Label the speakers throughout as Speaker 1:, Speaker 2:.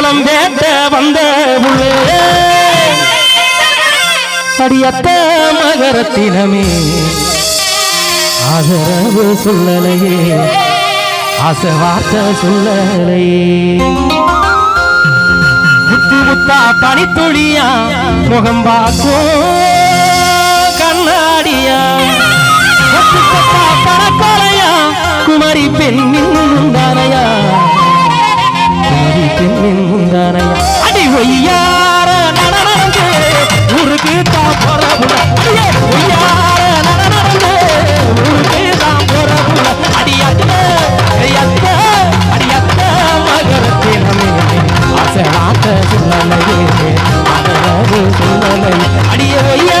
Speaker 1: கோலம் கேட்ட வந்த உள்ளே. அடியத்த மகரத்தினமே. ஆதரவு சொல்லலையே. ஆசை வார்த்தை சொல்லலையே. முத்து முத்தா பனித்துளியா முகம் பார்க்கும் கண்ணாடியா. கொத்து குமரி பெண்ணின் தானையா சொல்லலையே அடிய வையா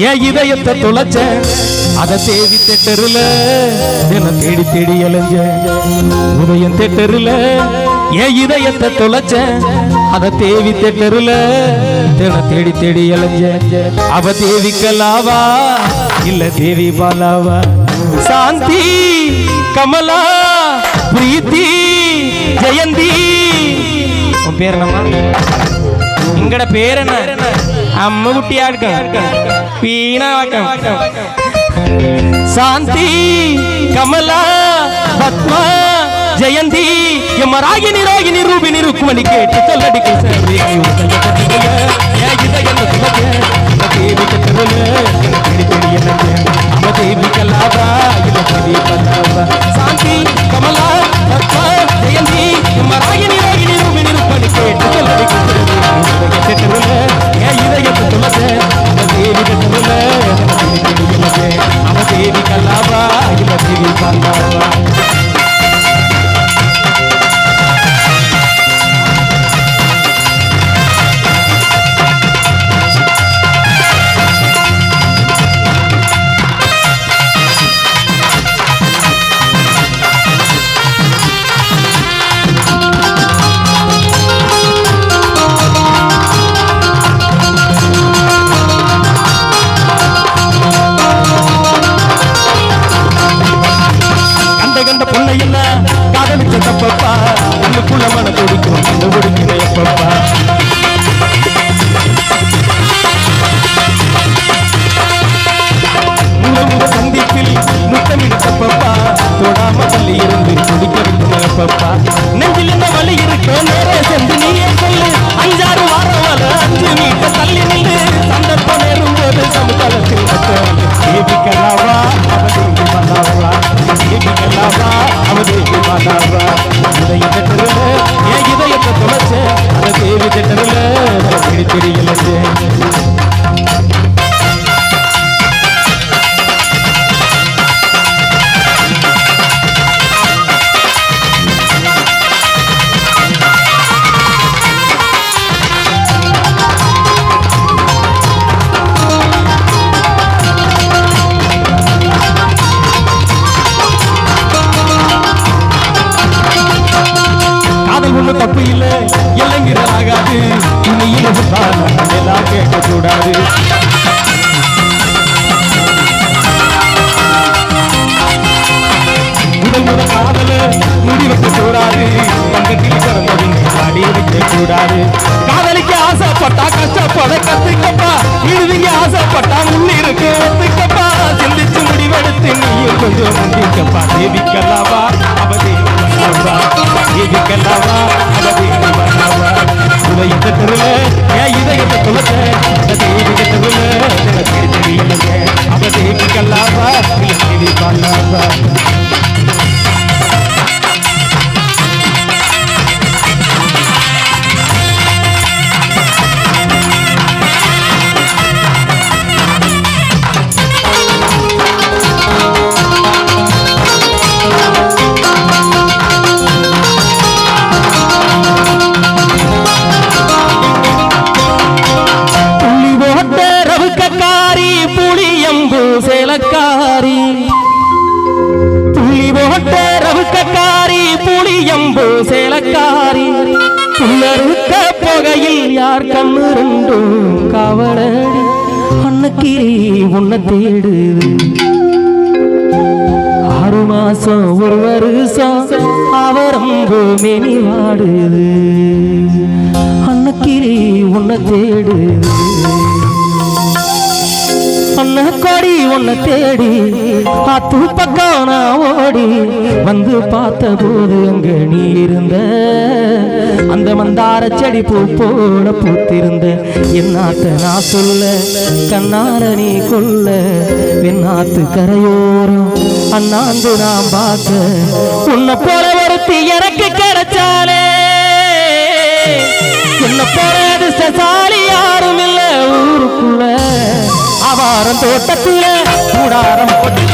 Speaker 1: என் இதயத்தை தொலைச்ச அதை தேடி தெட்டருல என்ன தேடி தேடி அலைஞ்ச உதயம் தெட்டருல என் இதயத்தை தொலைச்ச அதை தேவி தெட்டருல தின தேடி தேடி அலைஞ்ச அவ தேவிக்கலாவா இல்ல தேவி பாலாவா? சாந்தி கமலா பிரீத்தி ஜெயந்தி. உன் பேர் என்னம்மா? നിങ്ങളുടെ പേരെന്ന അമ്മ കുട്ടിയാർക്കാം വീണാക്കാം சாந்தி கமலா பத்மா ஜெயந்தி எம்மராகினி ராகினி ரூபினி ருக்குமணி கேட்டு சொல்லடி கிருஷ்ணன் கண்ட பொண்ணை இல்ல? காதலிச்ச தப்பப்பா. உள்ளுக்குள்ள மன துடிக்கும் கண்டு பிடிக்கிற எப்பப்பா? உணவு சந்திப்பில் முத்தமிட தப்பப்பா. தொடாம தள்ளி இருந்து துடிக்க வைக்கும் எப்பப்பா. நெஞ்சில் இந்த வழி இருக்க நேரே சென்று நீயே சொல்லு. அஞ்சாறு வாரம் கூடாது. பக்கத்தில் பிறந்தவங்க அடி வைக்க கூடாது. காதலிக்க ஆசைப்பட்டா கஷ்டப்பட கத்துக்கப்பா. இறுதிக்கு ஆசைப்பட்டா முன்னிருக்கு ஒத்துக்கப்பா. சிந்திச்சு முடிவெடுத்து நீயும் கொஞ்சம் முந்திக்கப்பா தேவிக்கலாவா அவதி தேவிக்கலாவா அவதி இதயத்தை தெருல ஏன் இதயத்தை துளத்த தேவிக இல்லை பண்ணாவா உன்னை தேடுது. ஆறு மாசம் ஒரு வருஷம் அவரம்பு மேனி வாடுது. அன்னக்கிரி உன்னை தேடுது. கோடி உன்னை தேடி ஆத்து பக்கம் நான் ஓடி வந்து பார்த்த போது அங்க நீ இருந்த. அந்த மந்தார செடி பூ போல பூத்திருந்த. என்னாத்த நான் சொல்ல கண்ணார நீ கொல்ல. என்னாத்து கரையோரம் அண்ணாந்து நான் பார்க்க உன்னை போல ஒருத்தி எனக்கு கிடைச்சாலே. என்ன போல அதிர்ஷ்டசாலி யாரும் இல்லை ஊருக்குள்ள அவாரம் தோட்டத்துல கூடாரம் போட்டு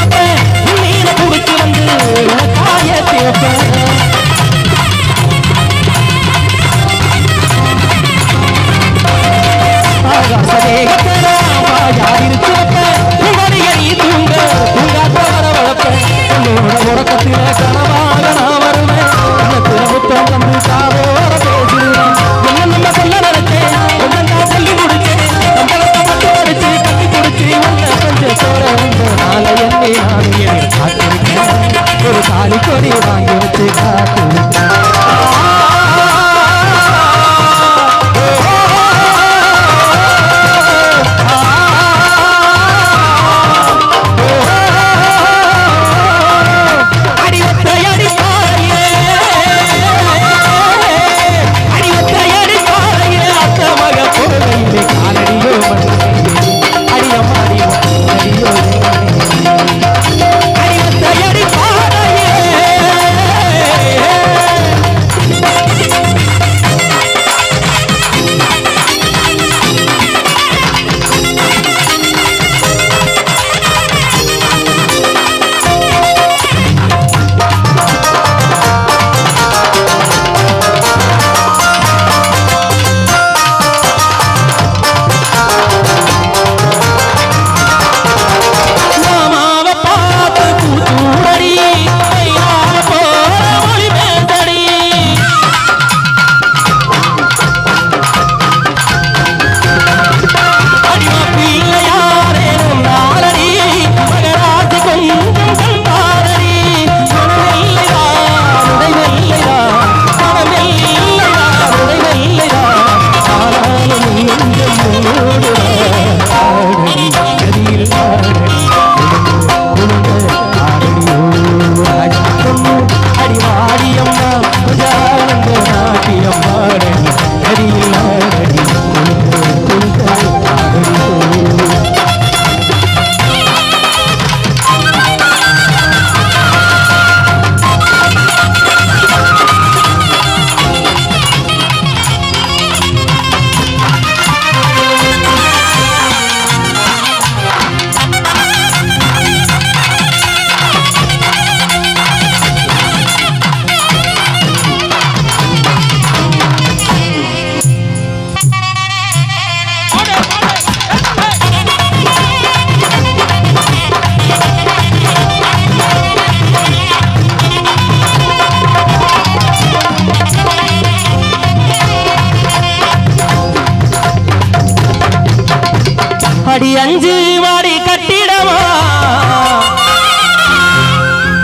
Speaker 1: அடி அஞ்சு மாடி கட்டிடமா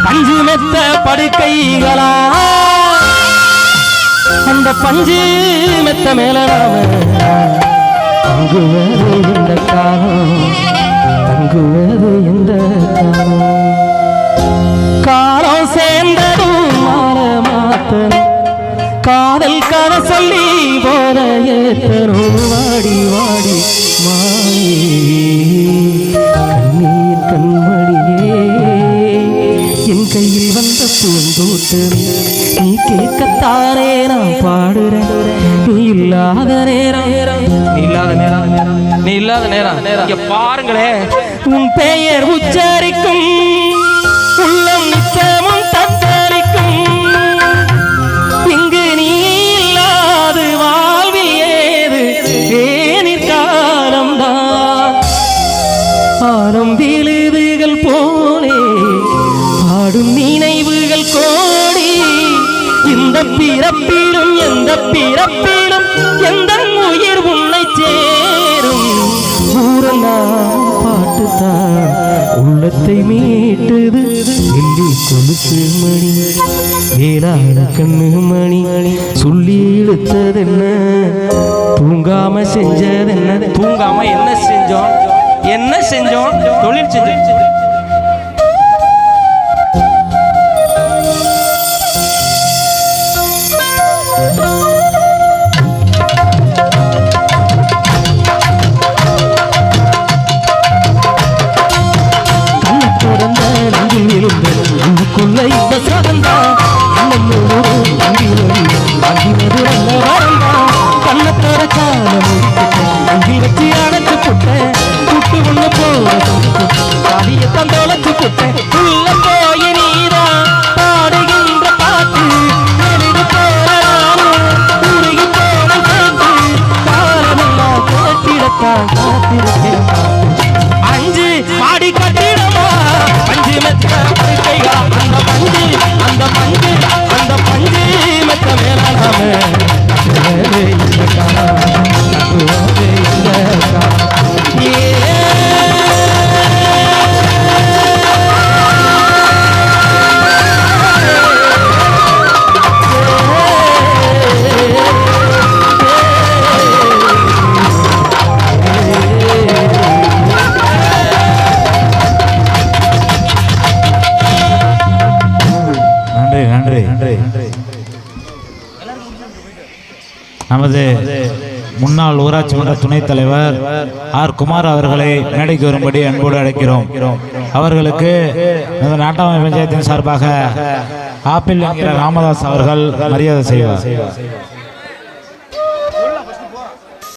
Speaker 1: பஞ்சு மெத்த படுக்கைகளா? அந்த பஞ்சு மெத்த மேல நாம தங்குவது இந்த காலம் தங்குவது இந்த காலம். சேர்ந்ததும் காதல் கதை சொல்லி போற ஏத்தனும் வாடி வாடி. நீ கேட்கத்தானே நான் பாடுறேன். நீ இல்லாத நேரம். நீ இல்லாத நேரம். நீ இல்லாத நேரம். இங்க பாருங்களேன். உன் பெயர் உச்சரிக்கும். பிறப்பிலும் எந்த உயிர் உன்னை சேரும்? பூரணா பாட்டுத்தான் உள்ளத்தை மீட்டுது. வெள்ளி கொலுசு மணி. ஏழான கண்ணு மணி. சொல்லி இழுத்ததென்ன? தூங்காம செஞ்சதென்ன? தூங்காம என்ன செஞ்சோம்? என்ன செஞ்சோம்? தொழில் செஞ்சோம்.
Speaker 2: நமது முன்னாள் ஊராட்சி மன்ற துணைத் தலைவர் ஆர் குமார் அவர்களை மேடைக்கு வரும்படி அன்போடு அழைக்கிறோம். அவர்களுக்கு நமது நாட்டாமை பஞ்சாயத்தின் சார்பாக ஆப்பிள் என்கிற ராமதாஸ் அவர்கள் மரியாதை செய்வார்.